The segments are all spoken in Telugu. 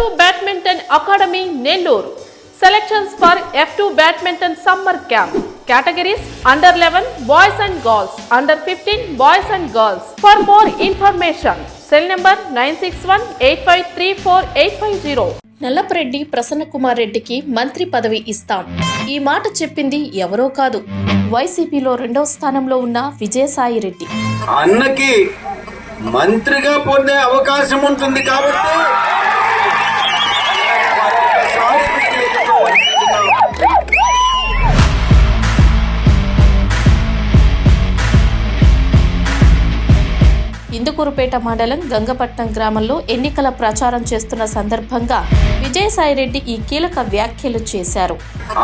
Two badminton academy Nellore selections for F two badminton summer camp categories under eleven boys and girls under fifteen boys and girls for more information cell number nine six one eight five three four eight five zero Nallapareddy Prasannakumar రెడ్డికి మంత్రి పదవి ఇస్తాం. ఈ మాట చెప్పింది ఎవరో కాదు. వైసీపీలో రెండవ స్థానంలో ఉన్న విజయసాయి రెడ్డి. అన్నకి మంత్రిగా పొందే అవకాశం ఉంటుంది కాబట్టి ఇందుకూరుపేట మండలం గంగపట్నం గ్రామంలో ఎన్నికల ప్రచారం చేస్తున్న సందర్భంగా విజయసాయిరెడ్డి ఈ కీలక వ్యాఖ్యలు చేశారు.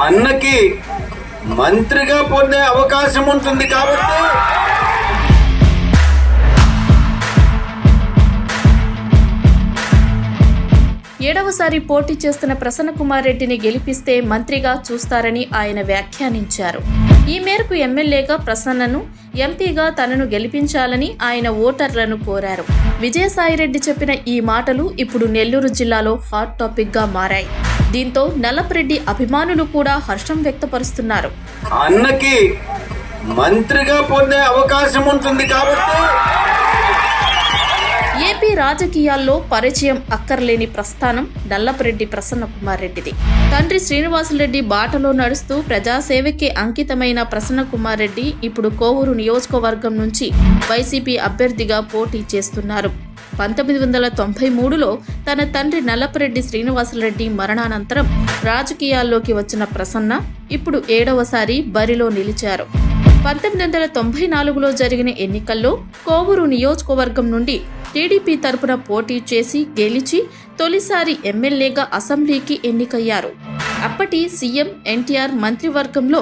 అన్నకి మంత్రిగా పొందే అవకాశం ఉంటుంది కాబట్టి ఏడవసారి పోటీ చేస్తున్న ప్రసన్నకుమార్ రెడ్డిని గెలిపిస్తే మంత్రిగా చూస్తారని ఆయన వ్యాఖ్యానించారు. ఈ మేరకు ఎమ్మెల్యేగా ప్రసన్నను ఎంపీగా తనను గెలిపించాలని ఆయన ఓటర్లను కోరారు. విజయసాయిరెడ్డి చెప్పిన ఈ మాటలు ఇప్పుడు నెల్లూరు జిల్లాలో హాట్ టాపిక్గా మారాయి. దీంతో నల్లపరెడ్డి అభిమానులు కూడా హర్షం వ్యక్తపరుస్తున్నారు. అన్నకి మంత్రిగా పొందే అవకాశం ఉంటుంది కాబట్టి ఏపీ రాజకీయాల్లో పరిచయం అక్కర్లేని ప్రస్థానం నల్లపరెడ్డి ప్రసన్నకుమార్ రెడ్డిది. తండ్రి శ్రీనివాసులరెడ్డి బాటలో నడుస్తూ ప్రజాసేవకే అంకితమైన ప్రసన్నకుమార్ రెడ్డి ఇప్పుడు కోవూరు నియోజకవర్గం నుంచి వైసీపీ అభ్యర్థిగా పోటీ చేస్తున్నారు. పంతొమ్మిది వందల తొంభై మూడులో తన తండ్రి నల్లపరెడ్డి శ్రీనివాసరెడ్డి మరణానంతరం రాజకీయాల్లోకి వచ్చిన ప్రసన్న ఇప్పుడు ఏడవసారి బరిలో నిలిచారు. పంతొమ్మిది వందల తొంభై నాలుగులో జరిగిన ఎన్నికల్లో కోవూరు నియోజకవర్గం నుండి టీడీపీ తరపున పోటీ చేసి గెలిచి తొలిసారి ఎమ్మెల్యేగా అసెంబ్లీకి ఎన్నికయ్యారు. అప్పటి సీఎం ఎన్టీఆర్ మంత్రివర్గంలో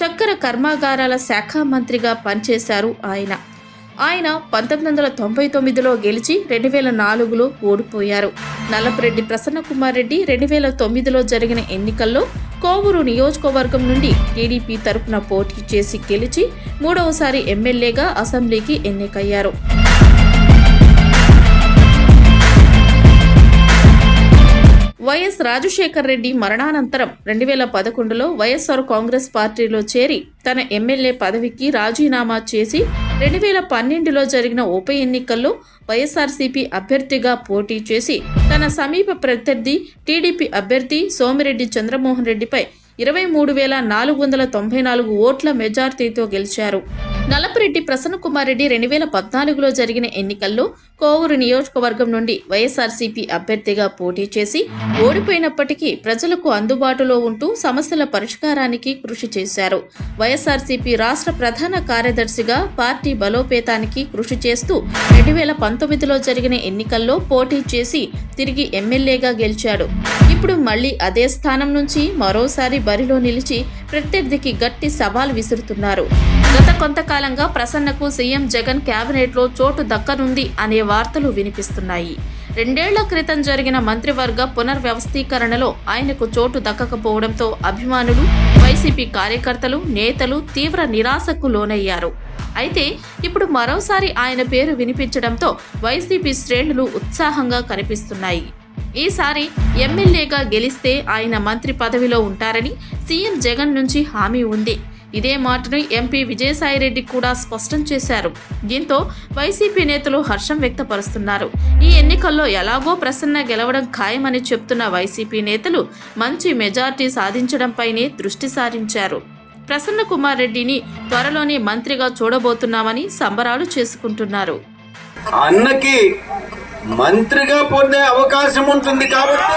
చక్కెర కర్మాగారాల శాఖ మంత్రిగా పనిచేశారు ఆయన. ఆయన పంతొమ్మిది వందల తొంభై తొమ్మిదిలో గెలిచి రెండు వేల నాలుగులో ఓడిపోయారు. నల్లపరెడ్డి ప్రసన్నకుమార్ రెడ్డి రెండు వేల తొమ్మిదిలో జరిగిన ఎన్నికల్లో కోవూరు నియోజకవర్గం నుండి టీడీపీ తరపున పోటీ చేసి గెలిచి మూడవసారి ఎమ్మెల్యేగా అసెంబ్లీకి ఎన్నికయ్యారు. వైఎస్ రాజశేఖర్ రెడ్డి మరణానంతరం రెండు వేల పదకొండులో వైఎస్ఆర్ కాంగ్రెస్ పార్టీలో చేరి తన ఎమ్మెల్యే పదవికి రాజీనామా చేసి రెండు వేల పన్నెండులో జరిగిన ఉప ఎన్నికల్లో వైఎస్ఆర్సీపీ అభ్యర్థిగా పోటీ చేసి తన సమీప ప్రత్యర్థి టీడీపీ అభ్యర్థి సోమిరెడ్డి చంద్రమోహన్ రెడ్డిపై ఇరవై మూడు వేల నాలుగు వందల తొంభై నాలుగు ఓట్ల మెజార్టీతో గెలిచారు. నలపరెడ్డి ప్రసన్నకుమార్ రెడ్డి రెండు వేల పద్నాలుగులో జరిగిన ఎన్నికల్లో కోవూరు నియోజకవర్గం నుండి వైఎస్ఆర్సీపీ అభ్యర్థిగా పోటీ చేసి ఓడిపోయినప్పటికీ ప్రజలకు అందుబాటులో ఉంటూ సమస్యల పరిష్కారానికి కృషి చేశారు. వైఎస్ఆర్సీపీ రాష్ట్ర ప్రధాన కార్యదర్శిగా పార్టీ బలోపేతానికి కృషి చేస్తూ రెండు వేల పంతొమ్మిదిలో జరిగిన ఎన్నికల్లో పోటీ చేసి తిరిగి ఎమ్మెల్యేగా గెలిచాడు. ఇప్పుడు మళ్ళీ అదే స్థానం నుంచి మరోసారి బరిలో నిలిచి ప్రత్యర్థికి గట్టి సవాల్ విసురుతున్నారు. గత కొంతకాలంగా ప్రసన్నకు సీఎం జగన్ కేబినెట్లో చోటు దక్కనుంది అనే వార్తలు వినిపిస్తున్నాయి. రెండేళ్ళ క్రితం జరిగిన మంత్రివర్గ పునర్వ్యవస్థీకరణలో ఆయనకు చోటు దక్కకపోవడంతో అభిమానులు వైసీపీ కార్యకర్తలు నేతలు తీవ్ర నిరాశకు లోనయ్యారు. అయితే ఇప్పుడు మరోసారి ఆయన పేరు వినిపించడంతో వైసీపీ శ్రేణులు ఉత్సాహంగా కనిపిస్తున్నాయి. ఈసారి ఎమ్మెల్యేగా గెలిస్తే ఆయన మంత్రి పదవిలో ఉంటారని సీఎం జగన్ నుంచి హామీ ఉంది. ఇదే మాటను ఎంపీ విజయసాయిరెడ్డి కూడా స్పష్టం చేశారు. దీంతో వైసీపీ నేతలు హర్షం వ్యక్తపరుస్తున్నారు. ఈ ఎన్నికల్లో ఎలాగో ప్రసన్న గెలవడం ఖాయమని చెప్తున్న వైసీపీ నేతలు మంచి మెజార్టీ సాధించడంపైనే దృష్టి సారించారు. ప్రసన్న కుమార్ రెడ్డిని త్వరలోనే మంత్రిగా చూడబోతున్నామని సంబరాలు చేసుకుంటున్నారు. అన్నకి మంత్రిగా పొందే అవకాశం ఉంటుంది కాబట్టి